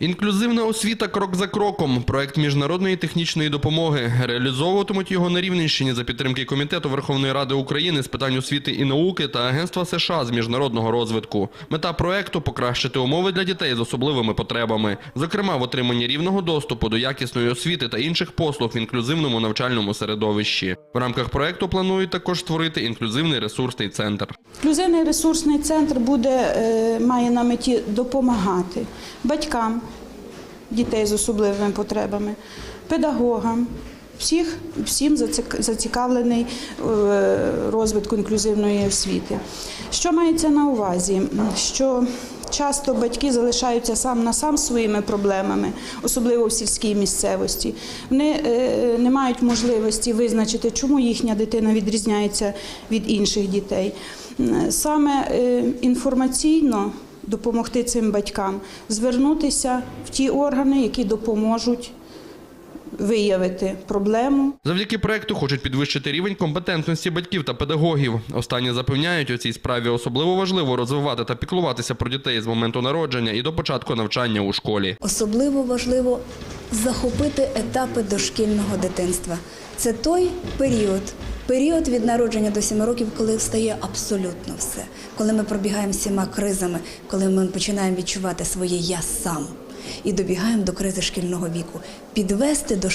Інклюзивна освіта крок за кроком. Проект міжнародної технічної допомоги. Реалізовуватимуть його на Рівненщині за підтримки Комітету Верховної Ради України з питань освіти і науки та Агентства США з міжнародного розвитку. Мета проекту покращити умови для дітей з особливими потребами, зокрема в отриманні рівного доступу до якісної освіти та інших послуг в інклюзивному навчальному середовищі. В рамках проекту планують також створити інклюзивний ресурсний центр. Інклюзивний ресурсний центр буде, е, має на меті допомагати батькам дітей з особливими потребами, педагогам, всіх, всім зацікавлений е, розвитку інклюзивної освіти. Що мається на увазі? Що часто батьки залишаються сам на сам своїми проблемами, особливо в сільській місцевості. Вони е, не мають можливості визначити, чому їхня дитина відрізняється від інших дітей. Саме е, інформаційно допомогти цим батькам, звернутися в ті органи, які допоможуть виявити проблему, Завдяки проекту хочуть підвищити рівень компетентності батьків та педагогів. Останні запевняють, у цій справі особливо важливо розвивати та піклуватися про дітей з моменту народження і до початку навчання у школі. Особливо важливо захопити етапи дошкільного дитинства. Це той період, період від народження до 7 років, коли стає абсолютно все, коли ми пробігаємо всіма кризами, коли ми починаємо відчувати своє я сам. І добігаємо до кризи шкільного віку. Підвести до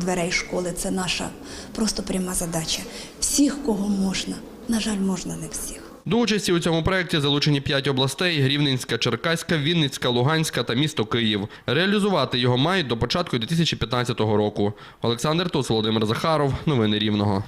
дверей школи це наша просто пряма задача. Всіх, кого можна. На жаль, можна не всіх. До участі у цьому проєкті залучені п'ять областей: Рівненська, Черкаська, Вінницька, Луганська та місто Київ. Реалізувати його мають до початку 2015 року. Олександр Тус, Володимир Захаров. Новини Рівного.